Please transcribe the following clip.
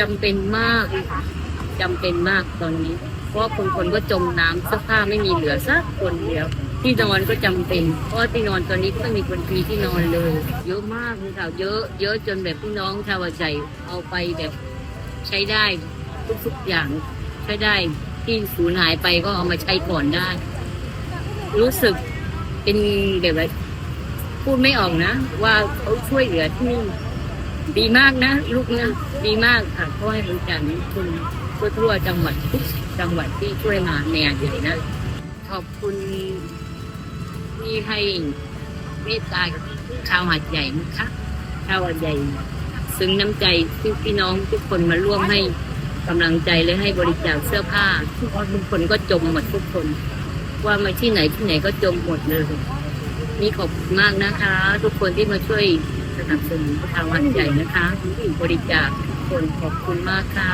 จำเป็นมากจำเป็นมากตอนนี้ เพราะคนคนก็จมน้ำเสื้อผ้าไม่มีเหลือสักคนเดียว ที่นอนก็จำเป็น เพราะที่นอนตอนนี้ก็ไม่มีคนมีที่นอนเลย เยอะมากเลยค่ะเยอะเยอะจนแบบพี่น้องชาวใจเอาไปแบบใช้ได้ทุกๆอย่างใช้ได้ที่สูญหายไปก็เอามาใช้ก่อนได้ รู้สึกเป็นแบบว่าพูดไม่ออกนะ ว่าเขาช่วยเหลือที่นี่ ดีมากนะลูกนะดีมากค่ะเพราะให้บริการคุณทั่วๆจังหวัดทุกจังหวัดที่ช่วยมาในอาใหญ่นะ ขอบคุณที่ให้เมตตากับชาวหาดใหญ่นะคะชาวหาดใหญ่ ซึ้งน้ำใจที่พี่น้องทุกคนมาร่วมให้กำลังใจและให้บริจาคเสื้อผ้าทุกคนทุกคนก็จมหมดทุกคน ว่ามาที่ไหนที่ไหนก็จมหมดเลย นี่ขอบคุณมากนะคะ ทุกคนที่มาช่วย สนับสนุนภาวันใหญ่นะคะ บริจาคคนขอบคุณมากค่ะ